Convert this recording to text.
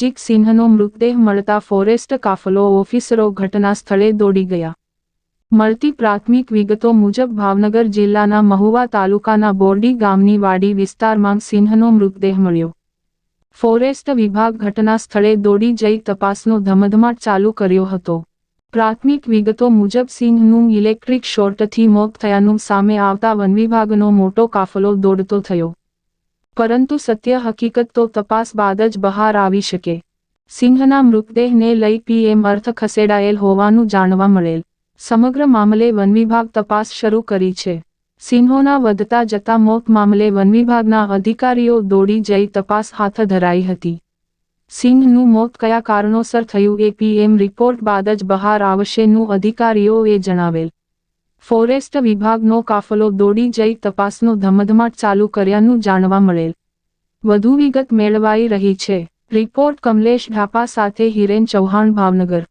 નજીક સિંહનો મૃતદેહ મળતા ફોરેસ્ટ કાફલો ઓફિસરો ઘટના સ્થળે દોડી ગયા. મળતી પ્રાથમિક વિગતો મુજબ ભાવનગર જિલ્લાના મહુવા તાલુકાના બોરડી ગામની વાડી વિસ્તારમાં સિંહનો મૃતદેહ મળ્યો. ફોરેસ્ટ વિભાગ ઘટના સ્થળે દોડી જઈ તપાસનો ધમધમાટ ચાલુ કર્યો હતો. પ્રાથમિક વિગતો મુજબ સિંહનું ઇલેક્ટ્રિક શોર્ટથી મોત થયાનું સામે આવતા વનવિભાગનો મોટો કાફલો દોડતો થયો. પરંતુ સત્ય હકીકત તો તપાસ બાદ જ બહાર આવી શકે. સિંહના મૃતદેહને લઈ પીએમ અર્થ ખસેડાયેલ હોવાનું જાણવા મળેલ. સમગ્ર મામલે વન વિભાગ તપાસ શરૂ કરી છે. સિંહોના વધતા જતા મોત મામલે વન વિભાગના અધિકારીઓ દોડી જઈ તપાસ હાથ ધરાઈ હતી. સિંહનું મોત કયા કારણોસર થયું એ પીએમ રિપોર્ટ બાદ જ બહાર આવશેનું અધિકારીઓએ જણાવેલ. ફોરેસ્ટ વિભાગનો કાફલો દોડી જઈ તપાસનો ધમધમાટ ચાલુ કર્યાનું જાણવા મળેલ. વધુ વિગત મેળવાઈ રહી છે. રિપોર્ટ કમલેશ ઢાપા સાથે હિરેન ચૌહાણ, ભાવનગર.